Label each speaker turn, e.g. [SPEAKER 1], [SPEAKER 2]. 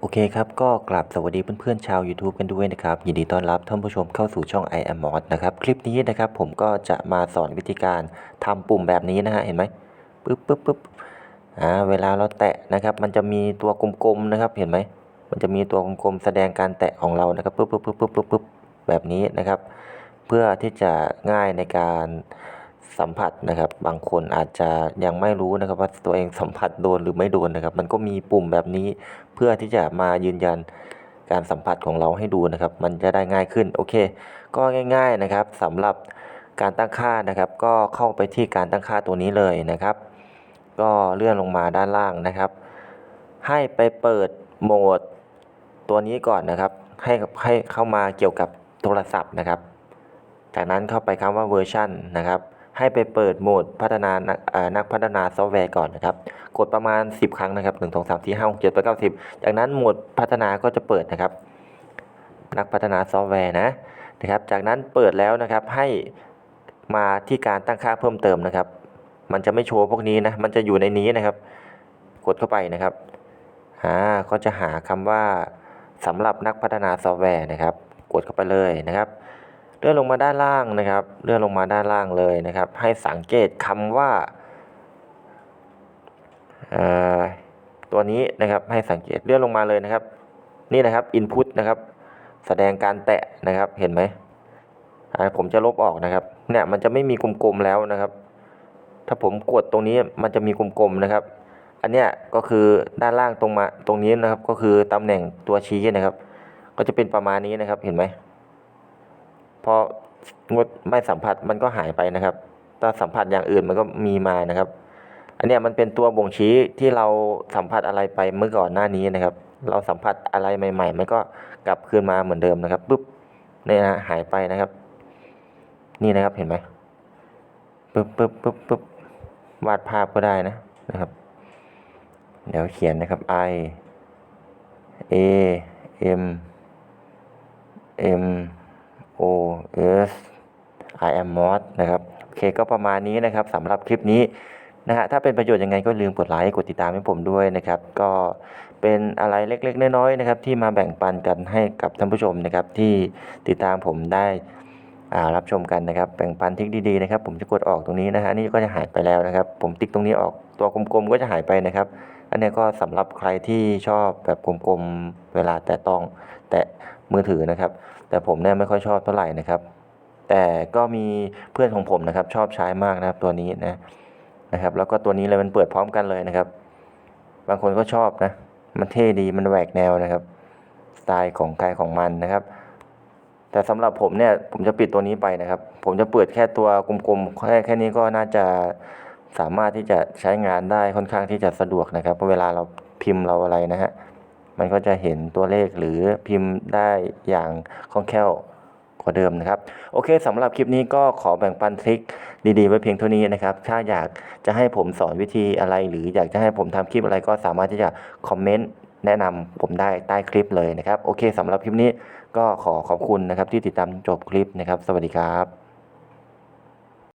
[SPEAKER 1] โอเคครับ ก็กลับสวัสดีเพื่อนๆชาว YouTube กันด้วยนะครับ ยินดีต้อนรับท่านผู้ชมเข้าสู่ช่อง i am mod นะครับ คลิปนี้นะครับผมก็จะมาสอนวิธีการทำปุ่มแบบนี้นะฮะ เห็นไหมปึ๊บปึ๊บปึ๊บอ่าเวลาเราแตะนะครับ มันจะมีตัวกลมๆนะครับ เห็นไหม มันจะมีตัวกลมๆแสดงการแตะของเรานะครับปึ๊บปึ๊บปึ๊บปึ๊บปึ๊บปึ๊บแบบนี้นะครับ เพื่อที่จะง่ายในการ สัมผัสนะครับ บางคนอาจจะยังไม่รู้นะครับว่าตัวเองสัมผัสโดนหรือไม่โดนนะครับ มันก็มีปุ่มแบบนี้เพื่อที่จะมายืนยันการสัมผัสของเราให้ดูนะครับ มันจะได้ง่ายขึ้นโอเค ก็ง่าย ๆนะครับสำหรับการตั้งค่านะครับ ก็เข้าไปที่การตั้งค่าตัวนี้เลยนะครับ ก็เลื่อนลงมาด้านล่างนะครับ ให้ไปเปิดโหมดตัวนี้ก่อนนะครับ ให้ให้เข้ามาเกี่ยวกับโทรศัพท์นะครับ จากนั้นเข้าไปคำว่าเวอร์ชันนะครับ ให้ไปเปิดโหมดพัฒนานักเอ่อนักพัฒนาซอฟต์แวร์ก่อนนะครับ กดประมาณ 10 ครั้งนะครับ 1 2 3 4 5 6 7 8 9 10 จากนั้นโหมดพัฒนาก็จะเปิดนะครับ นักพัฒนาซอฟต์แวร์นะนะครับ จากนั้นเปิดแล้วนะครับให้มาที่การตั้งค่าเพิ่มเติมนะครับ มันจะไม่โชว์พวกนี้นะ มันจะอยู่ในนี้นะครับ กดเข้าไปนะครับอ่าก็จะหาคำว่าสำหรับนักพัฒนาซอฟต์แวร์นะครับ กดเข้าไปเลยนะครับ เลื่อนลงมาด้านล่างนะครับ เลื่อนลงมาด้านล่างเลยนะครับ ให้สังเกตคำว่าตัวนี้นะครับให้สังเกตเลื่อนลงมาเลยนะครับ นี่นะครับ input นะครับ แสดงการแตะนะครับเห็นไหมผมจะลบออกนะครับเนี่ยมันจะไม่มีกลมๆแล้วนะครับ ถ้าผมกดตรงนี้มันจะมีกลมๆนะครับ อันเนี้ยก็คือด้านล่างตรงมาตรงนี้นะครับ ก็คือตำแหน่งตัวชี้นะครับ ก็จะเป็นประมาณนี้นะครับเห็นไหม พองดไม่สัมผัสมันก็หายไปนะครับ ถ้าสัมผัสอย่างอื่นมันก็มีมานะครับ อันนี้มันเป็นตัวบ่งชี้ที่เราสัมผัสอะไรไปเมื่อก่อนหน้านี้นะครับ เราสัมผัสอะไรใหม่ ๆ มันก็กลับคืนมาเหมือนเดิมนะครับปุ๊บเนี่ยนะหายไปนะครับ นี่นะครับเห็นไหมปุ๊บปุ๊บปุ๊บปุ๊บวาดภาพก็ได้นะนะครับ เดี๋ยวเขียนนะครับ I A M M O S I am mod นะครับโอเคก็ประมาณนี้นะครับสำหรับคลิปนี้นะฮะถ้าเป็นประโยชน์ยังไงก็ลืมกดไลค์กดติดตามให้ผมด้วยนะครับ ก็เป็นอะไรเล็กๆ น้อยๆนะครับที่มาแบ่งปันกันให้กับท่านผู้ชมนะครับที่ติดตามผมได้อารับชมกันนะครับแบ่งปันทิคดีๆนะครับ ผมจะกดออกตรงนี้นะฮะนี่ก็จะหายไปแล้วนะครับ ผมติ๊กตรงนี้ออกตัวกลมๆก็จะหายไปนะครับ อันนี้ก็สำหรับใครที่ชอบแบบกลมๆเวลาแตะต้องแตะมือถือนะครับ แต่ผมเนี่ยไม่ค่อยชอบเท่าไหร่นะครับ แต่ก็มีเพื่อนของผมนะครับ ชอบใช้มากนะครับตัวนี้นะนะครับ แล้วก็ตัวนี้เลยมันเปิดพร้อมกันเลยนะครับ บางคนก็ชอบนะ มันเท่ดีมันแหวกแนวนะครับ สไตล์ของใครของมันนะครับ แต่สำหรับผมเนี่ยผมจะปิดตัวนี้ไปนะครับ ผมจะเปิดแค่ตัวกลมๆแค่แค่นี้ก็น่าจะสามารถที่จะใช้งานได้ค่อนข้างที่จะสะดวกนะครับเพราะเวลาเราพิมพ์เราอะไรนะฮะ มันก็จะเห็นตัวเลขหรือพิมพ์ได้อย่างคล่องแคล่วกว่าเดิมนะครับ โอเคสำหรับคลิปนี้ก็ขอแบ่งปันทริคดีๆ ไว้เพียงเท่านี้นะครับ ถ้าอยากจะให้ผมสอนวิธีอะไร หรืออยากจะให้ผมทำคลิปอะไรก็สามารถที่จะคอมเมนต์แนะนำผมได้ใต้คลิปเลยนะครับ โอเคสำหรับคลิปนี้ก็ขอขอบคุณนะครับที่ติดตามจบคลิปนะครับ สวัสดีครับ